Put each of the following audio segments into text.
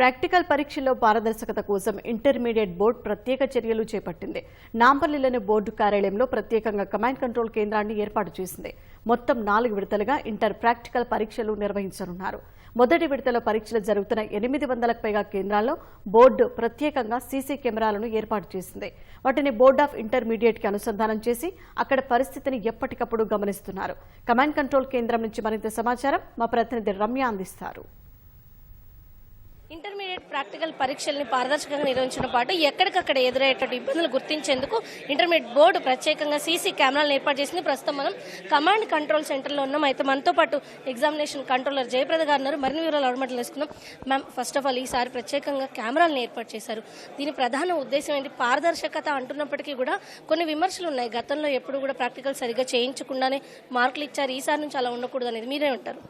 Practical పరీక్షల్లో పారదర్శకత కోసం ఇంటర్మీడియట్ బోర్డు ప్రత్యేక చర్యలు చేపట్టింది. నాంపల్లిలోని బోర్డు కార్యాలయంలో ప్రత్యేకంగా కమాండ్ కంట్రోల్ కేంద్రాన్ని ఏర్పాటు చేసింది. మొత్తం నాలుగు విడతలుగా ఇంటర్ ప్రాక్టికల్ పరీక్షలు నిర్వహించనున్నారు. మొదటి విడతలో పరీక్షలు జరుగుతున్న ఎనిమిది వందలకు పైగా కేంద్రాల్లో బోర్డు ప్రత్యేకంగా సీసీ కెమెరాలను ఏర్పాటు చేసింది. వాటిని బోర్డ్ ఆఫ్ ఇంటర్మీడియట్కి అనుసంధానం చేసి అక్కడ పరిస్థితిని ఎప్పటికప్పుడు గమనిస్తున్నారు. కమాండ్ కంట్రోల్ కేంద్రం నుంచి మరింత సమాచారం మా ప్రతినిధి రమ్య అందిస్తారు. ప్రాక్టికల్ పరీక్షల్ని పారదర్శకంగా నిర్వహించడం పాటు ఎక్కడికక్కడ ఎదురయ్యేటువంటి ఇబ్బందులు గుర్తించేందుకు ఇంటర్మీడియట్ బోర్డు ప్రత్యేకంగా సీసీ కెమెరాలను ఏర్పాటు చేసింది. ప్రస్తుతం మనం కమాండ్ కంట్రోల్ సెంటర్లో ఉన్నాం. అయితే మనతో పాటు ఎగ్జామినేషన్ కంట్రోలర్ జయప్రద గారు ఉన్నారు. మరిన్ని వివరాలు అడమట్లు వేసుకున్నాం మ్యామ్ ఫస్ట్ ఆఫ్ ఆల్ ఈసారి ప్రత్యేకంగా కెమెరాలను ఏర్పాటు చేశారు. దీని ప్రధాన ఉద్దేశం ఏంటి? పారదర్శకత అంటున్నప్పటికీ కూడా కొన్ని విమర్శలు ఉన్నాయి. గతంలో ఎప్పుడు కూడా ప్రాక్టికల్ సరిగ్గా చేయించకుండానే మార్కులు ఇచ్చారు. ఈసారి నుంచి అలా ఉండకూడదు అనేది మీరే ఉంటారు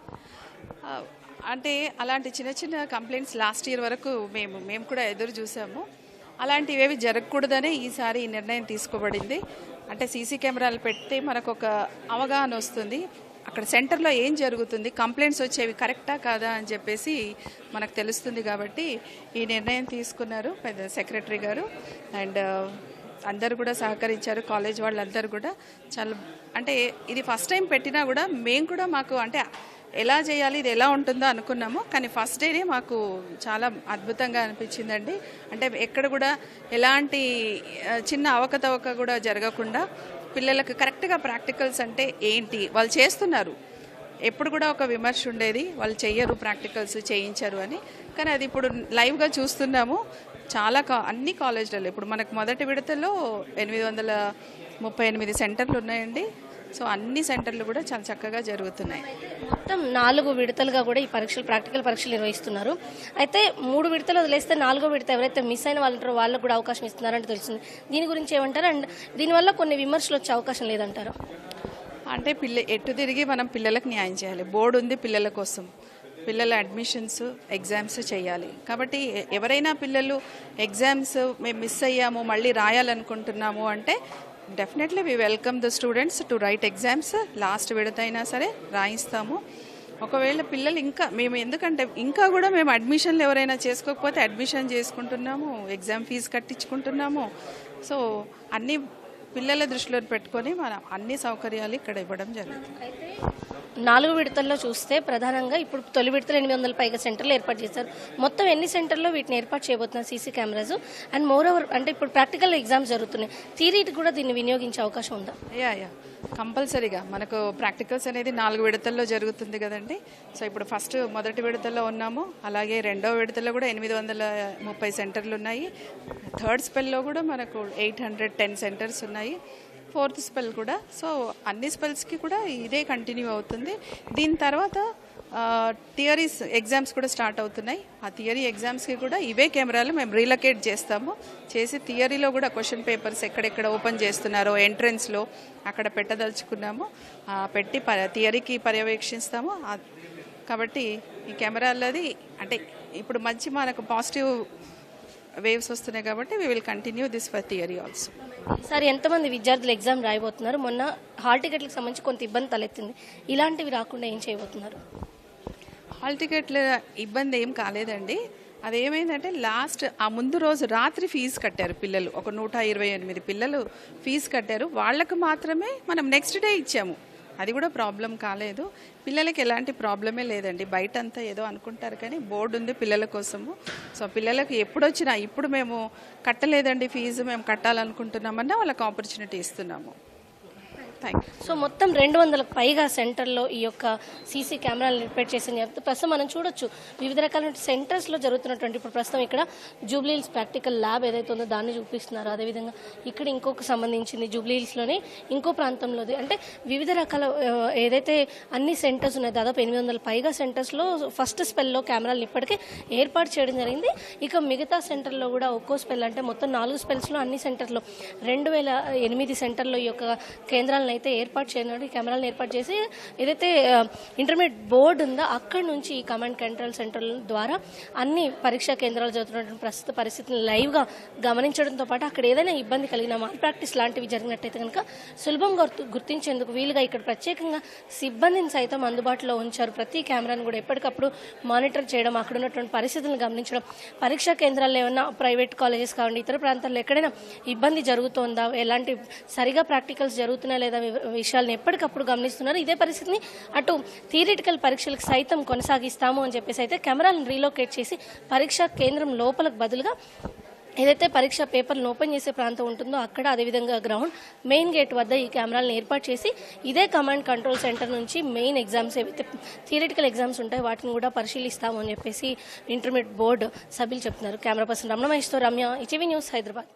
అంటే అలాంటి చిన్న చిన్న కంప్లైంట్స్ లాస్ట్ ఇయర్ వరకు మేము మేము కూడా ఎదురు చూసాము. అలాంటివి ఏవి జరగకూడదనే ఈసారి ఈ నిర్ణయం తీసుకోబడింది. అంటే సీసీ కెమెరాలు పెడితే మనకు ఒక అవగాహన వస్తుంది. అక్కడ సెంటర్లో ఏం జరుగుతుంది కంప్లైంట్స్ వచ్చేవి కరెక్టా కాదా అని చెప్పేసి మనకు తెలుస్తుంది కాబట్టి ఈ నిర్ణయం తీసుకున్నారు పెద్ద సెక్రటరీ గారు. అండ్ అందరు కూడా సహకరించారు కాలేజ్ వాళ్ళందరూ కూడా. చాలా అంటే ఇది ఫస్ట్ టైం పెట్టినా కూడా మేము కూడా మాకు అంటే ఎలా చేయాలి ఇది ఎలా ఉంటుందో అనుకున్నాము. కానీ ఫస్ట్ డేనే మాకు చాలా అద్భుతంగా అనిపించిందండి. అంటే ఎక్కడ కూడా ఎలాంటి చిన్న అవకతవక కూడా జరగకుండా పిల్లలకు కరెక్ట్గా ప్రాక్టికల్స్ అంటే ఏంటి? వాళ్ళు చేస్తున్నారు. ఎప్పుడు కూడా ఒక విమర్శ ఉండేది. వాళ్ళు చెయ్యరు ప్రాక్టికల్స్ చేయించరు అని. కానీ అది ఇప్పుడు లైవ్గా చూస్తున్నాము. చాలా కా అన్ని కాలేజీలలో ఇప్పుడు మనకు మొదటి విడతలో ఎనిమిది వందల ముప్పై ఎనిమిది సెంటర్లు ఉన్నాయండి. సో అన్ని సెంటర్లు కూడా చాలా చక్కగా జరుగుతున్నాయి. మొత్తం నాలుగు విడతలుగా కూడా ఈ పరీక్షలు ప్రాక్టికల్ పరీక్షలు నిర్వహిస్తున్నారు. అయితే మూడు విడతలు వదిలేస్తే నాలుగో విడత ఎవరైతే మిస్ అయిన వాళ్ళు ఉంటారో వాళ్ళకు కూడా అవకాశం ఇస్తున్నారంటే తెలిసింది దీని గురించి ఏమంటారు? అండ్ దీనివల్ల కొన్ని విమర్శలు వచ్చే అవకాశం లేదంటారు? అంటే పిల్ల ఎటు తిరిగి మనం పిల్లలకు న్యాయం చేయాలి. బోర్డు ఉంది పిల్లల కోసం. పిల్లల అడ్మిషన్స్ ఎగ్జామ్స్ చేయాలి. కాబట్టి ఎవరైనా పిల్లలు ఎగ్జామ్స్ మేము మిస్ అయ్యాము మళ్ళీ రాయాలనుకుంటున్నాము అంటే definitely we welcome the students to write exams last విడత అయినా సరే రాయిస్తాము. ఒకవేళ పిల్లలు ఇంకా మేము ఎందుకంటే ఇంకా కూడా మేము అడ్మిషన్లు ఎవరైనా చేసుకోకపోతే అడ్మిషన్ చేసుకుంటున్నాము ఎగ్జామ్ ఫీజు కట్టించుకుంటున్నాము. సో అన్ని పిల్లల దృష్టిలో పెట్టుకొని మనం అన్ని సౌకర్యాలు ఇక్కడ ఇవ్వడం జరుగుతుంది. నాలుగు విడతల్లో చూస్తే ప్రధానంగా ఇప్పుడు తొలి విడతలు ఎనిమిది వందల పైగా సెంటర్లు ఏర్పాటు చేశారు. మొత్తం ఎన్ని సెంటర్లో వీటిని ఏర్పాటు చేయబోతున్నారు CC cameras? And more over అంటే ఇప్పుడు ప్రాక్టికల్ ఎగ్జామ్స్ జరుగుతున్నాయి. థీరీకి కూడా దీన్ని వినియోగించే అవకాశం ఉందా? Yeah yeah. కంపల్సరీగా. మనకు ప్రాక్టికల్స్ అనేది నాలుగు విడతల్లో జరుగుతుంది కదండి. సో ఇప్పుడు ఫస్ట్ మొదటి విడతల్లో ఉన్నాము. అలాగే రెండో విడతలో కూడా ఎనిమిది వందల ముప్పై సెంటర్లు ఉన్నాయి. థర్డ్ స్పెల్లో కూడా మనకు ఎయిట్ హండ్రెడ్ టెన్ సెంటర్స్ ఉన్నాయి. ఫోర్త్ స్పెల్ కూడా. సో అన్ని స్పెల్స్కి కూడా ఇదే కంటిన్యూ అవుతుంది. దీని తర్వాత థియరీస్ ఎగ్జామ్స్ కూడా స్టార్ట్ అవుతున్నాయి. ఆ థియరీ ఎగ్జామ్స్కి కూడా ఇవే కెమెరాలు మేము రీలొకేట్ చేస్తాము. చేసి థియరీలో కూడా క్వశ్చన్ పేపర్స్ ఎక్కడెక్కడ ఓపెన్ చేస్తున్నారో ఎంట్రన్స్లో అక్కడ పెట్టదలుచుకున్నాము. పెట్టి ప థియరీకి పర్యవేక్షిస్తాము. కాబట్టి ఈ కెమెరాలది అంటే ఇప్పుడు మంచి మనకు పాజిటివ్ వేవ్స్ వస్తున్నాయి కాబట్టి we will continue this for theory also ఈసారి ఎంతమంది విద్యార్థులు ఎగ్జామ్ రాయబోతున్నారు? మొన్న హాల్ టికెట్లకు సంబంధించి కొంత ఇబ్బంది తలెత్తింది. ఇలాంటివి రాకుండా ఏం చేయబోతున్నారు? హాల్ టికెట్ల ఇబ్బంది ఏం కాలేదండి. అదేమైందంటే లాస్ట్ ఆ ముందు రోజు రాత్రి ఫీజు కట్టారు పిల్లలు. ఒక నూట ఇరవై ఎనిమిది పిల్లలు ఫీజు కట్టారు. వాళ్ళకు మాత్రమే మనం నెక్స్ట్ డే ఇచ్చాము. అది కూడా ప్రాబ్లం కాలేదు. పిల్లలకి ఎలాంటి ప్రాబ్లమే లేదండి. బయట అంతా ఏదో అనుకుంటారు కానీ బోర్డు ఉంది పిల్లల కోసము. సో పిల్లలకు ఎప్పుడు వచ్చినా ఇప్పుడు మేము కట్టలేదండి ఫీజు మేము కట్టాలనుకుంటున్నామన్నా వాళ్ళకి ఆపర్చునిటీ ఇస్తున్నాము. థ్యాంక్ యూ సో మొత్తం రెండు వందలకు పైగా సెంటర్లో ఈ యొక్క సీసీ కెమెరాలు ఏర్పాటు చేసిన ప్రస్తుతం మనం చూడొచ్చు. వివిధ రకాల సెంటర్స్లో జరుగుతున్నటువంటి ఇప్పుడు ప్రస్తుతం ఇక్కడ జూబ్లీహిల్స్ ప్రాక్టికల్ ల్యాబ్ ఏదైతే ఉందో దాన్ని చూపిస్తున్నారు. అదేవిధంగా ఇక్కడ ఇంకొక సంబంధించింది జూబ్లీహిల్స్లోనే ఇంకో ప్రాంతంలోది. అంటే వివిధ రకాల ఏదైతే అన్ని సెంటర్స్ ఉన్నాయి దాదాపు ఎనిమిది వందల పైగా సెంటర్స్లో ఫస్ట్ స్పెల్లో కెమెరాలు ఇప్పటికే ఏర్పాటు చేయడం జరిగింది. ఇక మిగతా సెంటర్లో కూడా ఒక్కో స్పెల్ అంటే మొత్తం నాలుగు స్పెల్స్లో అన్ని సెంటర్లో రెండు వేల ఎనిమిది సెంటర్లో ఈ యొక్క కేంద్రాలను కెమెరాలను అయితే ఏర్పాటు చేయనున్నారు ఈ కెమెరాలను ఏర్పాటు చేసి ఏదైతే ఇంటర్మీడియట్ బోర్డు ఉందో అక్కడ నుంచి ఈ కమాండ్ కంట్రోల్ సెంటర్ ద్వారా అన్ని పరీక్షా కేంద్రాలు జరుగుతున్నటువంటి ప్రస్తుత పరిస్థితిని లైవ్గా గమనించడంతో పాటు అక్కడ ఏదైనా ఇబ్బంది కలిగిన మాల్ ప్రాక్టీస్ లాంటివి జరిగినట్టయితే కనుక సులభంగా గుర్తించేందుకు వీలుగా ఇక్కడ ప్రత్యేకంగా సిబ్బందిని సైతం అందుబాటులో ఉంచారు. ప్రతి కెమెరాను కూడా ఎప్పటికప్పుడు మానిటర్ చేయడం అక్కడ ఉన్నటువంటి పరిస్థితులను గమనించడం పరీక్షా కేంద్రాల్లో ఏమన్నా ప్రైవేట్ కాలేజెస్ కావండి ఇతర ప్రాంతాల్లో ఎక్కడైనా ఇబ్బంది జరుగుతోందా ఎలాంటి సరిగా ప్రాక్టికల్స్ జరుగుతున్నా లేదా విషయాలను ఎప్పటికప్పుడు గమనిస్తున్నారు. ఇదే పరిస్థితిని అటు థియరిటికల్ పరీక్షలకు సైతం కొనసాగిస్తాము అని చెప్పేసి అయితే కెమెరాలను రీలోకేట్ చేసి పరీక్షా కేంద్రం లోపలకు బదులుగా ఏదైతే పరీక్ష పేపర్లను ఓపెన్ చేసే ప్రాంతం ఉంటుందో అక్కడ అదేవిధంగా గ్రౌండ్ మెయిన్ గేట్ వద్ద ఈ కెమెరాలను ఏర్పాటు చేసి ఇదే కమాండ్ కంట్రోల్ సెంటర్ నుంచి మెయిన్ ఎగ్జామ్స్ ఏవైతే థియరిటికల్ ఎగ్జామ్స్ ఉంటాయో వాటిని కూడా పరిశీలిస్తాము అని చెప్పేసి ఇంటర్మీడియట్ బోర్డు సభ్యులు చెప్తున్నారు. కెమెరా పర్సన్ రమణ మహేష్తో రమ్య ఈటీవీ న్యూస్ హైదరాబాద్.